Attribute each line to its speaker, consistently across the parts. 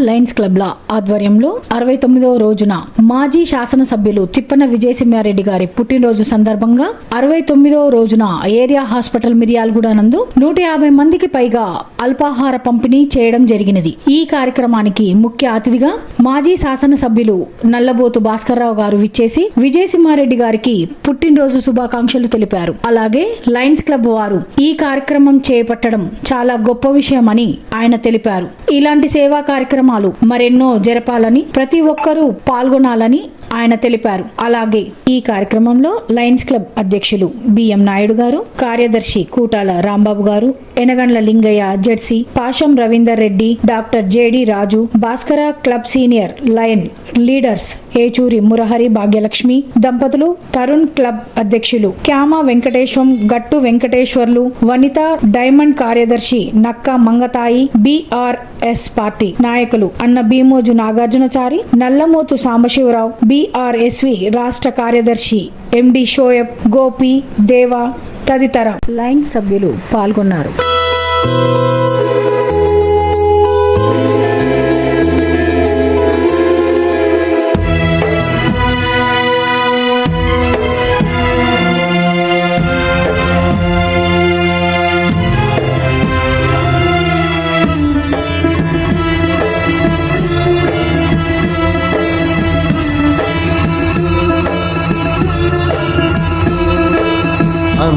Speaker 1: All Lions క్లబ్ల ఆధ్వర్యంలో అరవై తొమ్మిదవ రోజున మాజీ శాసనసభ్యులు తిప్పన విజయసింహారెడ్డి గారి పుట్టినరోజు సందర్భంగా అరవై తొమ్మిదవ రోజున ఏరియా హాస్పిటల్ మిర్యాలగూడ నందు నూట యాభై మందికి పైగా అల్పాహార పంపిణీ చేయడం జరిగినది. ఈ కార్యక్రమానికి ముఖ్య అతిథిగా మాజీ శాసనసభ్యులు నల్లబోతు భాస్కర్రావు గారు విచ్చేసి విజయసింహారెడ్డి గారికి పుట్టినరోజు శుభాకాంక్షలు తెలిపారు. అలాగే లయన్స్ క్లబ్ వారు ఈ కార్యక్రమం చేపట్టడం చాలా గొప్ప విషయమని ఆయన తెలిపారు. ఇలాంటి సేవా కార్యక్రమం కార్యక్రమాలు మరెన్నో జరపాలని ప్రతి ఒక్కరూ పాల్గొనాలని ఆయన తెలిపారు. అలాగే ఈ కార్యక్రమంలో లయన్స్ క్లబ్ అధ్యక్షులు బిఎం నాయుడు గారు కార్యదర్శి Kutala Rambabu garu Enagandla Lingaiah ZC Pasham Ravinder Reddy doctor JD Raju Bhaskara club senior lion leaders Yechuri Murahari Bhagyalakshmi దంపతులు తరుణ్ క్లబ్ అధ్యక్షులు క్యామ వెంకటేశ్వం గట్టు వెంకటేశ్వర్లు వనిత డైమండ్ కార్యదర్శి నక్క మంగతాయి బిఆర్ఎస్ పార్టీ నాయకులు అన్న భీమోజు నాగార్జునచారి నల్లమోతు సాంబశివరావు బిఆర్ఎస్వి రాష్ట్ర కార్యదర్శి ఎండి షోయబ్ గోపి దేవా తదితర లైన్ సభ్యులు పాల్గొన్నారు.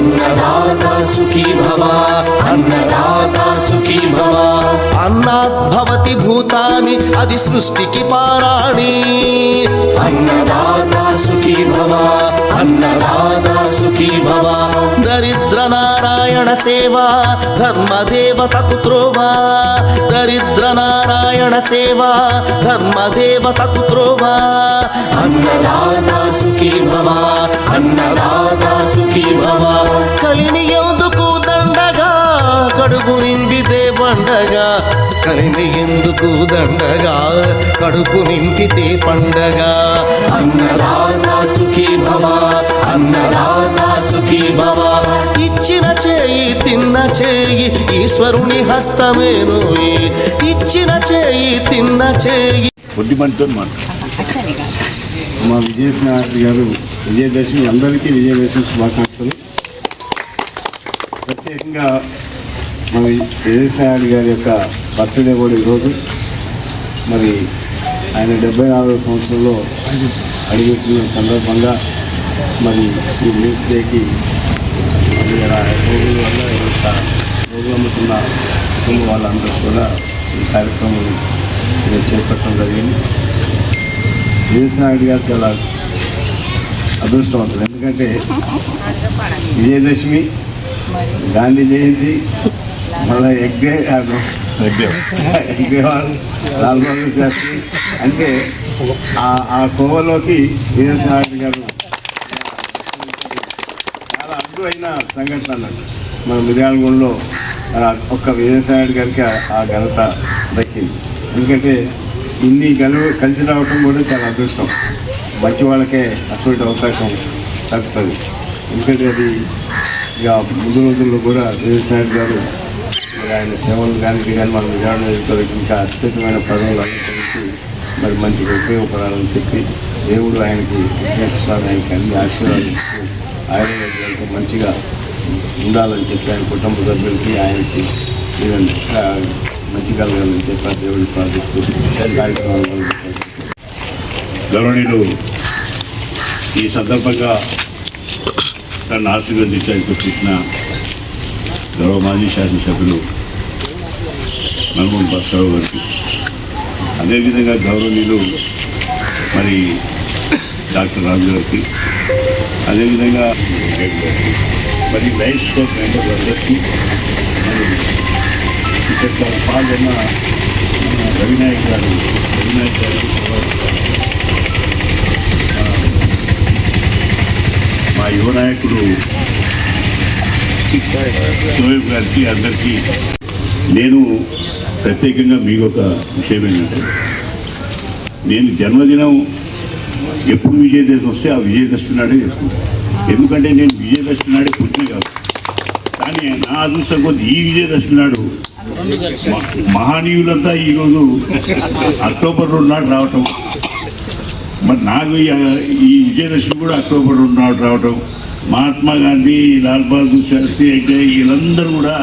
Speaker 2: అన్నదాత సుఖీ భవ అన్నదాత సుఖీ భవ అన్నాత్ భవతి భూతాని అది సృష్టికి పారాణి అన్నదాత సుఖీ భవ అన్నదాత సుఖీ భవ దరిద్ర నారాయణ సేవ ధర్మదేవతకు త్రోవా దరిద్ర నారాయణ సేవ ధర్మదేవతకు త్రోవా అన్నదాత సుఖీ భవ అన్నదాత సుఖీ భవ కలిని ఎందుకు కడుపు నిండితే పండగా. కలిని ఎందుకు దండగా? కడుపు నింపితే పండగ. అన్నదాత సుఖీ భవ అన్నదాత సుఖీ భవ. ఇచ్చిన చేయి తిన్న చేయి ఈశ్వరుని హస్తమేనోయి ఇచ్చిన చేయి తిన్న చేయి.
Speaker 3: మాట మా విజయసాయి గారు విజయదశమి అందరికీ విజయదశమి శుభాకాంక్షలు. ప్రత్యేకంగా మరి విజయసాయి గారి యొక్క బర్త్డే కూడా ఈరోజు. మరి ఆయన డెబ్బై నాలుగవ సంవత్సరంలో అడిగిన సందర్భంగా మరి ఈ న్యూస్ డేకి మరి రోజుల వల్ల రోజులు అమ్ముతున్న కుటుంబ వాళ్ళందరూ కూడా ఈ కార్యక్రమం నేను చేపట్టడం జరిగింది. విజయసాయి గారు చాలా అదృష్టవంతులు. ఎందుకంటే విజయదశమి గాంధీ జయంతి మళ్ళీ ఎగ్గే ఎగ్గేవాళ్ళు లాల్ బహదూర్ శాస్త్రి అంటే ఆ- కోవలోకి విజయసాయి గారు. చాలా అడ్డు అయిన సంఘటన అన్నట్టు మన మిర్యాలగూడలో ఒక్క విజయసాయి గారికి ఆ- ఘనత దక్కింది. ఎందుకంటే ఇన్ని కలు కలిసి రావటం కూడా చాలా అదృష్టం. మంచి వాళ్ళకే అటువంటి అవకాశం దక్కుతుంది. ఎందుకంటే అది ఇక ముందు రోజుల్లో కూడా విజయసాయి గారు ఆయన సేవలు కానీ కానీ మన విజయవాడ నియోజకవర్గం ఇంకా అత్యుత్తమైన పదవులు అనుసరించి మరి మంచిగా ఉపయోగపడాలని చెప్పి దేవుడు ఆయనకి విఘ్నేశ్వర ఆయనకి అన్ని ఆశీర్వాదిస్తూ ఆయన మంచిగా ఉండాలని చెప్పి ఆయన కుటుంబ సభ్యులకి ఆయనకి
Speaker 4: మంచి కలగాలని చెప్పి ఆ దేవుడిని ప్రార్థిస్తూ కార్యక్రమాలు గౌరవనీయులు ఈ సందర్భంగా నన్ను ఆశీర్వదించడానికి వచ్చిన గౌరవ మాజీ శాసనసభ్యులు నల్గొండ బస్రావు గారికి అదేవిధంగా గౌరవనీయులు మరి డాక్టర్ రాజు గారికి అదేవిధంగా మరి లైఫ్ స్కోప్ మెంబర్ అందరికీ మరి ఇక్కడ పాల్గొన్న మన రవినాయక్ గారు రవినాయక్ గారు మా యువ నాయకుడు సోయబ్ గారికి అందరికీ నేను ప్రత్యేకంగా మీకు ఒక విషయం ఏంటంటే నేను జన్మదినం ఎప్పుడు విజయదశమి వస్తే ఆ విజయదశమి నాడే చేసుకుంటాను. ఎందుకంటే నేను విజయదశమి నాడే పుట్టిన కాదు. కానీ నా అదృష్టం కొద్ది ఈ విజయదశమి నాడు మహానీయులంతా ఈరోజు అక్టోబర్ రెండు నాడు రావటం. మరి నాకు ఈ- ఈ విజయదశమి కూడా అక్టోబర్ రెండు నాడు రావటం. మహాత్మా గాంధీ లాల్ బహదూర్ శాస్త్రి అయితే వీళ్ళందరూ కూడా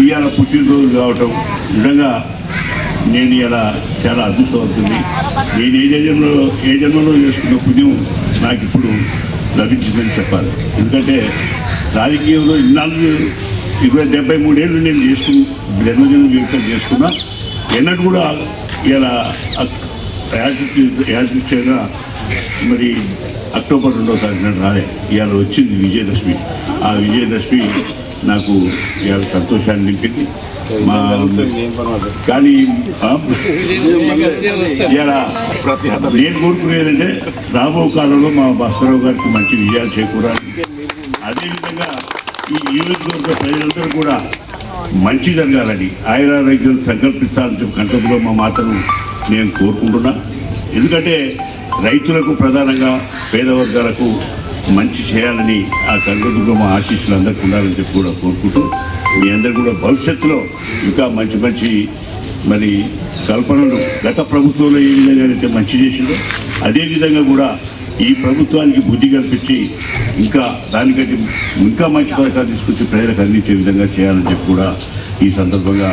Speaker 4: ఇవాళ పుట్టినరోజు కావటం నిజంగా నేను ఇలా చాలా అదృష్టవంతుంది నేను ఏ జన్మలో ఏ జన్మలో చేసుకున్న పుణ్యం నాకు ఇప్పుడు లభించిందని చెప్పాలి. ఎందుకంటే రాజకీయంలో ఇన్నాళ్ళు ఇరవై డెబ్బై మూడేళ్ళు నేను చేసుకుని జన్మజన్మ జీవితం చేసుకున్నా ఎన్నటి కూడా ఇలా యాదృచ్ఛగా మరి అక్టోబర్ రెండో తారీఖున రాలే. ఇవాళ వచ్చింది విజయదశమి. ఆ విజయదశమి నాకు ఇవాళ సంతోషాన్ని నింపింది. మా కానీ ఇవాళ ఇలా నేను కోరుకునేదంటే రాబో కాలంలో మా భాస్కరరావు గారికి మంచి విజయాలు చేకూరాలి. అదేవిధంగా ఈ నియోజకవర్గ ప్రజలందరూ కూడా మంచి జరగాలని ఆయురారోగ్యం సంకల్పించాలని చెప్పి కంటపులో మా మాతను నేను కోరుకుంటున్నా. ఎందుకంటే రైతులకు ప్రధానంగా పేద వర్గాలకు మంచి చేయాలని ఆ కనకదుర్గమ్మ ఆశీస్సులు అందరికీ ఉండాలని చెప్పి కూడా కోరుకుంటూ మీ అందరు కూడా భవిష్యత్తులో ఇంకా మంచి మంచి మరి కల్పనలు గత ప్రభుత్వంలో ఏ విధంగా అయితే మంచి చేసిందో అదే విధంగా కూడా ఈ ప్రభుత్వానికి బుద్ధి కల్పించి ఇంకా దానికంటే ఇంకా మంచి పథకాలు తీసుకొచ్చి ప్రజలకు అందించే విధంగా చేయాలని చెప్పి కూడా ఈ సందర్భంగా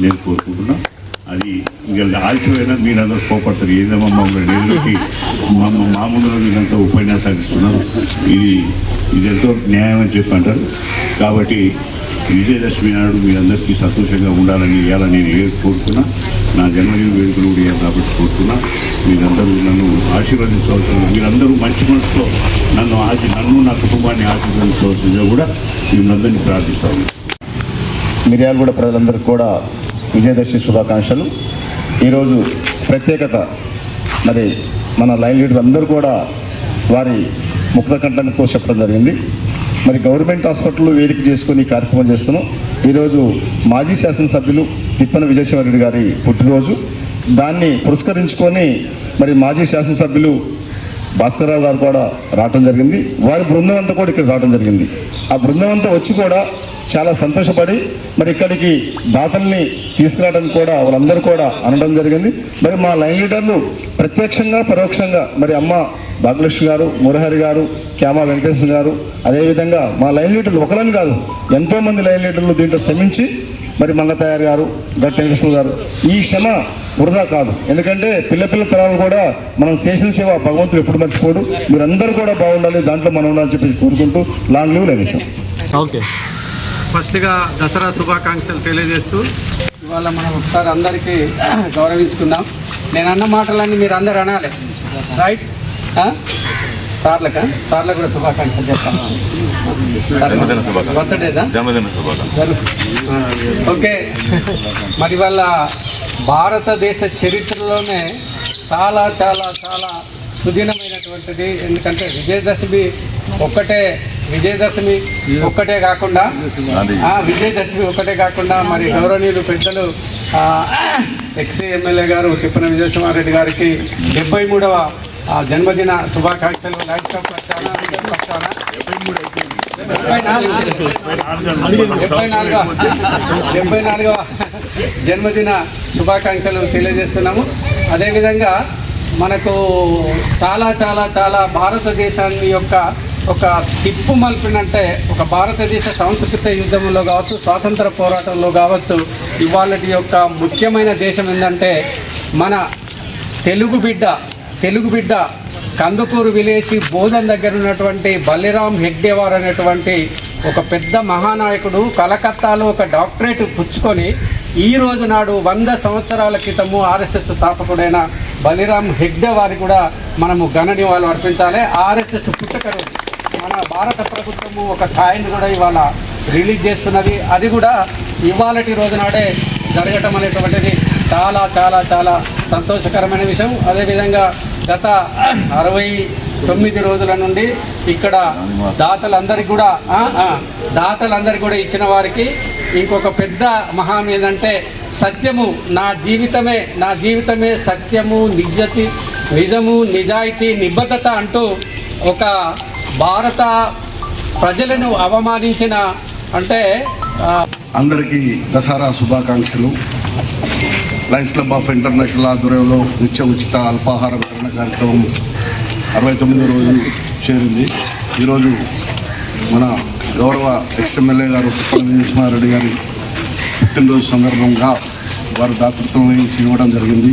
Speaker 4: నేను కోరుకుంటున్నాను అది ఇంకా మీరు మీరందరూ కోపడతారు. ఏదమ్మా మమ్మల్ని నేరుకి మా మా ముందులో మీరంతా ఉపన్యాసాలు ఇస్తున్నారు. ఇది ఇది ఎంతో న్యాయం అని చెప్పి అంటారు. కాబట్టి విజయదశమి నాడు మీరందరికీ సంతోషంగా ఉండాలని ఇవ్వాలని నేను ఏ కోరుకున్నా నా జన్మదిన వేడుకలు కూడా ఇవ్వాలి కాబట్టి కోరుకున్నా మీరందరూ నన్ను ఆశీర్వదించవలసిన మీరందరూ మంచి మనసుతో నన్ను ఆశ నన్ను నా కుటుంబాన్ని ఆశీర్వదించవలసిందిగా కూడా మిమ్మల్ని ప్రార్థిస్తాను.
Speaker 5: మిర్యాలగూడ ప్రజలందరికీ కూడా విజయదశమి శుభాకాంక్షలు. ఈరోజు ప్రత్యేకత. మరి మన లైన్ లీడర్ అందరూ కూడా వారి ముక్త కంఠంతో చెప్పడం జరిగింది. మరి గవర్నమెంట్ హాస్పిటల్లో వేదిక చేసుకొని కార్యక్రమం చేస్తున్నాం. ఈరోజు మాజీ శాసనసభ్యులు తిప్పన విజయశివరెడ్డి గారి పుట్టినరోజు. దాన్ని పురస్కరించుకొని మరి మాజీ శాసనసభ్యులు భాస్కర్రావు గారు కూడా రావడం జరిగింది. వారి బృందం అంతా కూడా ఇక్కడ రావడం జరిగింది. ఆ బృందం అంతా వచ్చి కూడా చాలా సంతోషపడి మరి ఇక్కడికి దాతల్ని తీసుకురావడానికి కూడా వాళ్ళందరూ కూడా అనడం జరిగింది. మరి మా లైన్ లీడర్లు ప్రత్యక్షంగా పరోక్షంగా మరి అమ్మ భాగ్యలక్ష్మి గారు మురహరి గారు క్యామా వెంకటేశ్వర గారు అదేవిధంగా మా లైన్ లీడర్లు ఒకరని కాదు ఎంతోమంది లైన్ లీడర్లు దీంట్లో శ్రమించి మరి మంగతయారు గారు గట్టి వెంకటేశ్వర గారు ఈ క్షమ వృధా కాదు. ఎందుకంటే పిల్ల పిల్ల తరాలు కూడా మనం చేసిన సేవ భగవంతుడు ఎప్పుడు మర్చిపోడు. మీరందరూ కూడా బాగుండాలి దాంట్లో మనం ఉండాలని చెప్పి కోరుకుంటూ లాంగ్ లీవ్ లభించాం
Speaker 6: ఓకే. ఫస్ట్గా దసరా శుభాకాంక్షలు తెలియజేస్తూ
Speaker 7: ఇవాళ మనం ఒకసారి అందరికీ గౌరవించుకుందాం. నేను అన్న మాటలన్నీ మీరు అందరు అనాలి. రైట్ ఆ? సార్లకా? సార్లకు కూడా శుభాకాంక్షలు చెప్తాను. బర్త్డేదా. ఓకే. మరి వాళ్ళ భారతదేశ చరిత్రలోనే చాలా చాలా చాలా సుదీనమైనటువంటిది. ఎందుకంటే విజయదశమి ఒక్కటే విజయదశమి ఒక్కటే కాకుండా ఆ, విజయదశమి ఒక్కటే కాకుండా మరి గౌరవనీయులు పెద్దలు ఎక్స్ ఎమ్మెల్యే గారు తిప్పన విజయకుమార్ గారికి డెబ్బై మూడవ జన్మదిన శుభాకాంక్షలు. లైఫ్ నాలుగవ డెబ్బై నాలుగవ జన్మదిన శుభాకాంక్షలు తెలియజేస్తున్నాము. అదేవిధంగా మనకు చాలా చాలా చాలా భారతదేశాన్ని యొక్క ఒక తిప్పు మలిపినంటే ఒక భారతదేశ సాంస్కృతిక యుద్ధంలో కావచ్చు స్వాతంత్ర పోరాటంలో కావచ్చు ఇవాళ యొక్క ముఖ్యమైన దేశం ఏంటంటే మన తెలుగు బిడ్డ తెలుగు బిడ్డ కందుకూరు విలేసి బోధన్ దగ్గర ఉన్నటువంటి బలిరామ్ హెగ్డేవార్ అనేటువంటి ఒక పెద్ద మహానాయకుడు కలకత్తాలో ఒక డాక్టరేట్ పుచ్చుకొని ఈ రోజు నాడు వంద సంవత్సరాల క్రితము ఆర్ఎస్ఎస్ స్థాపకుడైన బలిరామ్ హెగ్డే వారి కూడా మనము ఘన నివాళులు అర్పించాలి. ఆర్ఎస్ఎస్ పుట్టుక రోజు మన భారత ప్రభుత్వము ఒక కాయిన్ కూడా ఇవాళ రిలీజ్ చేస్తున్నది. అది కూడా ఇవాళటి రోజు నాడే జరగటం అనేటువంటిది చాలా చాలా చాలా సంతోషకరమైన విషయం. అదేవిధంగా గత అరవై తొమ్మిది రోజుల నుండి ఇక్కడ దాతలందరికీ కూడా దాతలందరికీ కూడా ఇచ్చిన వారికి ఇంకొక పెద్ద మహాం ఏంటంటే సత్యము నా జీవితమే నా జీవితమే సత్యము నిజతి నిజము నిజాయితీ నిబద్ధత అంటూ ఒక భారత ప్రజలను అవమానించిన అంటే
Speaker 8: అందరికీ దసరా శుభాకాంక్షలు. లయన్స్ క్లబ్ ఆఫ్ ఇంటర్నేషనల్ ఆధ్వర్యంలో నిత్య ఉచిత అల్పాహార వితరణ కార్యక్రమం అరవై తొమ్మిదో రోజు చేరింది. ఈరోజు మన గౌరవ ఎక్స్ఎమ్మెల్యే గారు తిప్పల విజయసింహారెడ్డి గారి పుట్టినరోజు సందర్భంగా వారు దాతృత్వం వహించి ఇవ్వడం జరిగింది.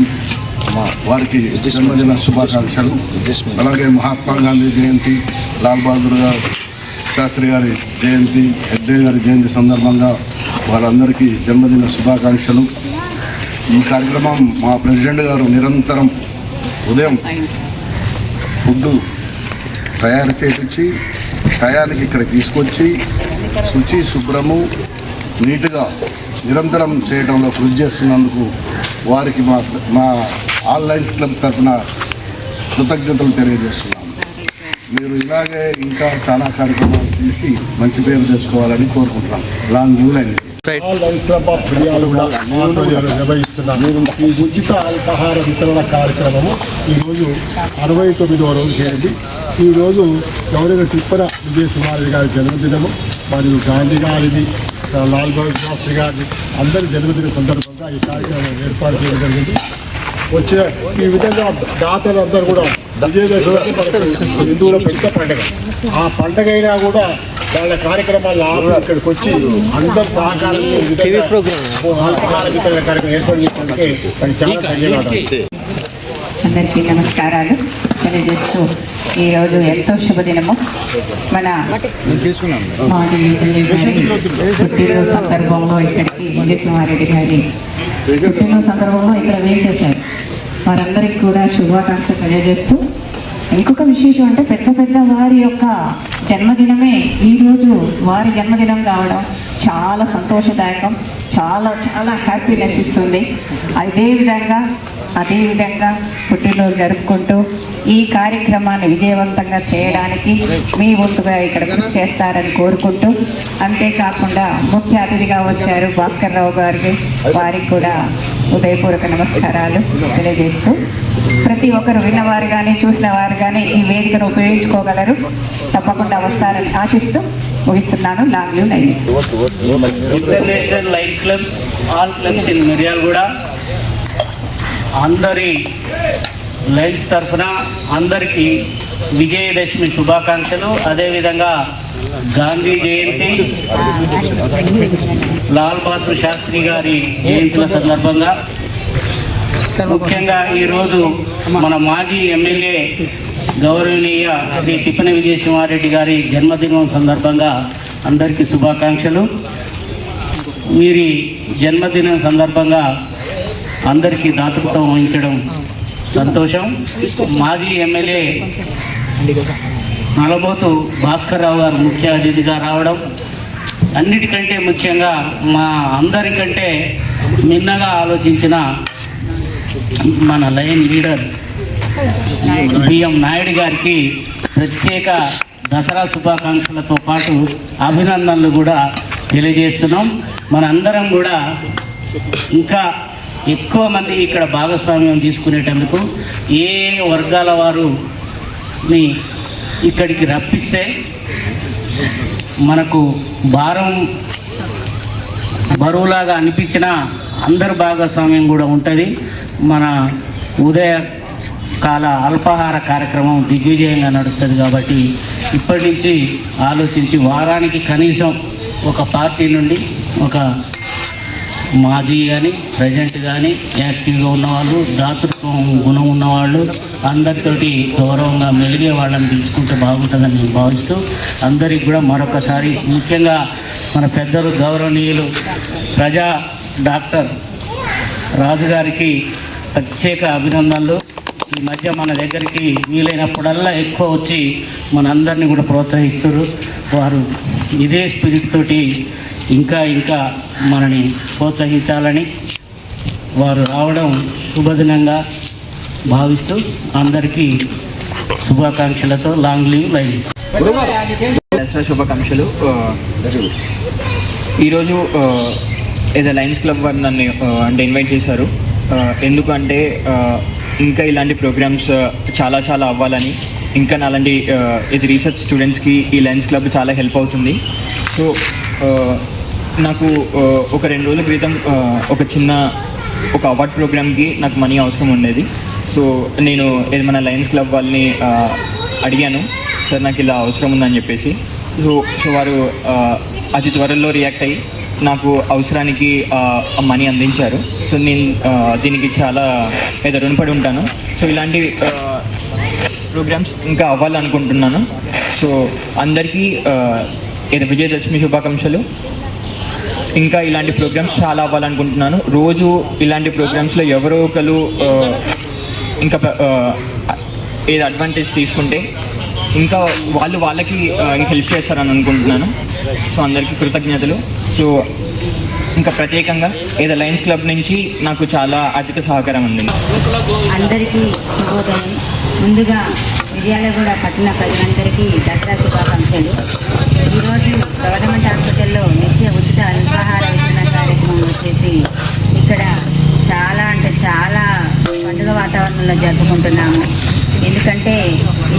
Speaker 8: వారికి జన్మదిన శుభాకాంక్షలు. అలాగే మహాత్మా గాంధీ జయంతి లాల్ బహదూర్ గారు శాస్త్రి గారి జయంతి హెడ్డే గారి జయంతి సందర్భంగా వారందరికీ జన్మదిన శుభాకాంక్షలు. ఈ కార్యక్రమం మా ప్రెసిడెంట్ గారు నిరంతరం ఉదయం ఫుడ్ తయారు చేసి టయానికి ఇక్కడ తీసుకొచ్చి శుచి శుభ్రము నీట్గా నిరంతరం చేయడంలో కృషి చేస్తున్నందుకు వారికి మా మా ఆన్లైన్స్ క్లబ్ తరఫున కృతజ్ఞతలు తెలియజేస్తున్నాం. మీరు ఇలాగే ఇంకా చాలా కార్యక్రమాలు చేసి మంచి పేరు తెచ్చుకోవాలని కోరుకుంటున్నాం. లాంగ్
Speaker 3: ఆల్ ఆధ్వర్యంలో నిర్వహిస్తున్న. ఈ ఉచిత అల్పాహార వితరణ కార్యక్రమము ఈరోజు అరవై తొమ్మిదవ రోజు చేరింది. ఈరోజు గౌరవ తిప్పన విజయసుమారెడ్డి గారి జన్మదినము మరియు గాంధీ గారిది లాల్ బహదూర్ శాస్త్రి గారిది అందరి జన్మదిన సందర్భంగా ఈ కార్యక్రమం ఏర్పాటు చేయడం జరిగింది. వచ్చే ఈ విధంగా దాతలు అందరూ కూడా విజయదశమి హిందువుల పెద్ద పండుగ. ఆ పండుగ అయినా కూడా వాళ్ళ కార్యక్రమాలు ఆపి ఇక్కడికి వచ్చి అందరు సహకారం కార్యక్రమం ఏర్పాటు చేసినందుకే వారికి చాలా ధన్యవాదాలు.
Speaker 9: అందరికీ నమస్కారాలు. తెలియజేస్తూ ఈరోజు ఎంతో శుభదినము. మన పుట్టినరోజు సందర్భంలో ఇక్కడికి విజయసింహారెడ్డి గారి పుట్టినరోజు సందర్భంలో ఇక్కడ వేసేశారు వారందరికీ కూడా శుభాకాంక్షలు తెలియజేస్తూ ఇంకొక విశేషం అంటే పెద్ద పెద్ద వారి యొక్క జన్మదినమే ఈరోజు వారి జన్మదినం కావడం చాలా సంతోషదాయకం చాలా చాలా హ్యాపీనెస్ ఇస్తుంది. అదేవిధంగా అదేవిధంగా పుట్టినరోజు జరుపుకుంటూ ఈ కార్యక్రమాన్ని విజయవంతంగా చేయడానికి మీ వంతుగా ఇక్కడ కృషి చేస్తారని కోరుకుంటూ అంతేకాకుండా ముఖ్య అతిథిగా వచ్చారు భాస్కర్ రావు గారికి వారికి కూడా ఉదయపూర్వక నమస్కారాలు తెలియజేస్తూ ప్రతి ఒక్కరు విన్నవారు కానీ చూసిన వారు కానీ ఈ వేదికను ఉపయోగించుకోగలరు. తప్పకుండా వస్తారని ఆశిస్తూ ముగిస్తున్నాను. Long live
Speaker 10: international lions clubs all clubs in Miryalaguda అందరి లైన్స్ తరఫున అందరికీ విజయదశమి శుభాకాంక్షలు. అదేవిధంగా గాంధీ జయంతి లాల్ బహదూర్ శాస్త్రి గారి జయంతుల సందర్భంగా. ముఖ్యంగా ఈరోజు మన మాజీ ఎమ్మెల్యే గౌరవనీయ శ్రీ తిప్పన విజయసింహారెడ్డి గారి జన్మదినం సందర్భంగా అందరికీ శుభాకాంక్షలు. వీరి జన్మదినం సందర్భంగా అందరికీ దాతృత్వం వహించడం సంతోషం. మాజీ ఎమ్మెల్యే నలబోతు భాస్కర్ రావు గారు ముఖ్య అతిథిగా రావడం. అన్నిటికంటే ముఖ్యంగా మా అందరికంటే మిన్నగా ఆలోచించిన మన లయన్ లీడర్ బిఎం నాయుడు గారికి ప్రత్యేక దసరా శుభాకాంక్షలతో పాటు అభినందనలు కూడా తెలియజేస్తున్నాం. మనందరం కూడా ఇంకా ఎక్కువ మంది ఇక్కడ భాగస్వామ్యం తీసుకునేటందుకు ఏ వర్గాల వారుని ఇక్కడికి రప్పిస్తే మనకు భారం బరువులాగా అనిపించిన అందరి భాగస్వామ్యం కూడా ఉంటుంది. మన ఉదయ కాల అల్పాహార కార్యక్రమం దిగ్విజయంగా నడుస్తుంది కాబట్టి ఇప్పటి నుంచి ఆలోచించి వారానికి కనీసం ఒక పార్టీ నుండి ఒక మాజీ కానీ ప్రజెంట్ కానీ యాక్టివ్గా ఉన్నవాళ్ళు దాతృత్వం గుణం ఉన్నవాళ్ళు అందరితోటి గౌరవంగా మెలిగే వాళ్ళని తీసుకుంటే బాగుంటుందని నేను భావిస్తూ అందరికి కూడా మరొకసారి ముఖ్యంగా మన పెద్దలు గౌరవనీయులు ప్రజా డాక్టర్ రాజుగారికి ప్రత్యేక అభినందనలు. ఈ మధ్య మన దగ్గరికి వీలైనప్పుడల్లా ఎక్కువ వచ్చి మనందరినీ కూడా ప్రోత్సహిస్తారు వారు ఇదే స్పిరిట్ తోటి ఇంకా ఇంకా మనని ప్రోత్సహించాలని వారు రావడం శుభదినంగా భావిస్తూ అందరికీ శుభాకాంక్షలతో లాంగ్ లీవ్ లైవ్.
Speaker 11: దసరా శుభాకాంక్షలు. ఈరోజు ఏదో లయన్స్ క్లబ్ వారు నన్ను అంటే ఇన్వైట్ చేశారు. ఎందుకంటే ఇంకా ఇలాంటి ప్రోగ్రామ్స్ చాలా చాలా అవ్వాలని ఇంకా నాలాంటి ఇది రీసెర్చ్ స్టూడెంట్స్కి ఈ లయన్స్ క్లబ్ చాలా హెల్ప్ అవుతుంది. సో నాకు ఒక రెండు రోజుల క్రితం ఒక చిన్న ఒక అవార్డ్ ప్రోగ్రామ్కి నాకు మనీ అవసరం ఉండేది. సో నేను ఏమైనా లయన్స్ క్లబ్ వాళ్ళని అడిగాను. సార్ నాకు ఇలా అవసరం ఉందని చెప్పేసి. సో సో వారు అతి త్వరలో రియాక్ట్ అయ్యి నాకు అవసరానికి మనీ అందించారు. సో నేను దీనికి చాలా ఏదో రుణపడి ఉంటాను. సో ఇలాంటి ప్రోగ్రామ్స్ ఇంకా అవ్వాలనుకుంటున్నాను. సో అందరికీ ఏదో విజయదశమి శుభాకాంక్షలు. ఇంకా ఇలాంటి ప్రోగ్రామ్స్ చాలా అవ్వాలనుకుంటున్నాను. రోజు ఇలాంటి ప్రోగ్రామ్స్లో ఎవరో ఒకరు ఇంకా ఏది అడ్వాంటేజ్ తీసుకుంటే ఇంకా వాళ్ళు వాళ్ళకి హెల్ప్ చేస్తారని అనుకుంటున్నాను. సో అందరికీ కృతజ్ఞతలు. సో ఇంకా ప్రత్యేకంగా ఏదో లయన్స్ క్లబ్ నుంచి నాకు చాలా ఆర్థిక సహకారం ఉంది.
Speaker 12: అందరికీ శుభోదయం. ముందుగా మిర్యాలగూడ పట్టణ ప్రజలందరికీ దసరా శుభాకాంక్షలు. ఈరోజు గవర్నమెంట్ హాస్పిటల్లో నిత్య ఉచిత అల్పాహార వితరణ కార్యక్రమం వచ్చేసి ఇక్కడ చాలా అంటే చాలా పండుగ వాతావరణంలో జరుపుకుంటున్నాము. ఎందుకంటే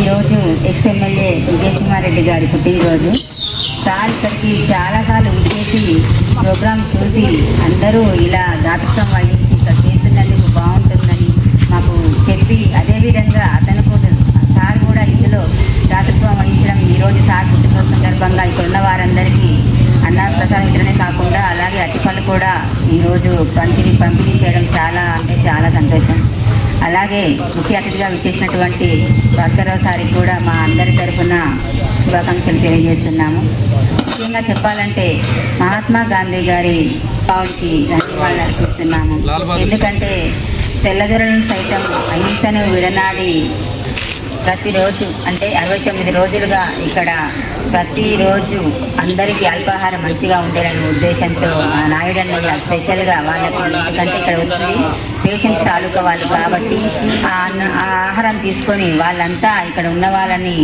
Speaker 12: ఈరోజు ఎక్స్ఎమ్మెల్యే విజయసింహారెడ్డి గారి పుట్టినరోజు. సార్ ఇక్కడికి చాలాసార్లు విచ్చేసి ప్రోగ్రాం చూసి అందరూ ఇలా దాతృత్వం వహించి ఇక్కడ చేస్తున్నందుకు బాగుంటుందని మాకు చెప్పి అదేవిధంగా అతను కూడా సార్ కూడా ఇందులో దాతృత్వం వహించడం ఈరోజు సార్ పుట్టినరోజు సందర్భంగా ఇక్కడ ఉన్న వారందరికీ అన్న ప్రసాదం వితరణే కాకుండా అలాగే అరటిపళ్ళు కూడా ఈరోజు పంపిణీ పంపిణీ చేయడం చాలా అంటే చాలా సంతోషం. అలాగే ముఖ్య అతిథిగా విచ్చేసినటువంటి భాస్కరరావు సారికి కూడా మా అందరి తరఫున శుభాకాంక్షలు తెలియజేస్తున్నాము. ముఖ్యంగా చెప్పాలంటే మహాత్మా గాంధీ గారి పావుకి ధన్యవాదాలు అర్పిస్తున్నాము. ఎందుకంటే తెల్లదొరలను సైతం అహింసను విడనాడి ప్రతిరోజు అంటే అరవై తొమ్మిది రోజులుగా ఇక్కడ ప్రతిరోజు అందరికీ అల్పాహారం మంచిగా ఉండేలనే ఉద్దేశంతో నాయుడు అన్నయ్య స్పెషల్గా వాళ్ళకి ఎందుకంటే ఇక్కడ వచ్చింది పేషెంట్స్ తాలూకా వాళ్ళు కాబట్టి ఆ ఆహారం తీసుకొని వాళ్ళంతా ఇక్కడ ఉన్న వాళ్ళని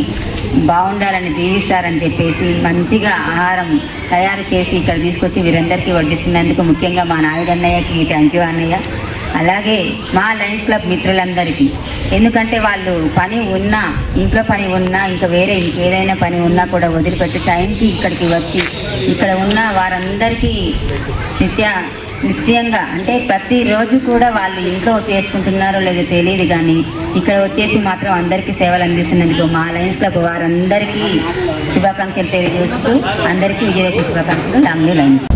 Speaker 12: బాగుండాలని దీవిస్తారని చెప్పేసి మంచిగా ఆహారం తయారు చేసి ఇక్కడ తీసుకొచ్చి వీరందరికీ వడ్డిస్తున్నందుకు ముఖ్యంగా మా నాయుడు అన్నయ్యకి థ్యాంక్ యూ అన్నయ్య. అలాగే మా లయన్స్ క్లబ్ మిత్రులందరికీ. ఎందుకంటే వాళ్ళు పని ఉన్నా ఇంట్లో పని ఉన్నా ఇంకా వేరే ఇంకేదైనా పని ఉన్నా కూడా వదిలిపెట్టి టైంకి ఇక్కడికి వచ్చి ఇక్కడ ఉన్న వారందరికీ నిత్య నిత్యంగా అంటే ప్రతిరోజు కూడా వాళ్ళు ఇంట్లో చేసుకుంటున్నారో లేదో తెలియదు కానీ ఇక్కడ వచ్చేసి మాత్రం అందరికీ సేవలు అందిస్తున్నందుకు మా లయన్స్ క్లబ్ వారందరికీ శుభాకాంక్షలు తెలియజేస్తూ అందరికీ విజయదశమి శుభాకాంక్షలు. Langley Lions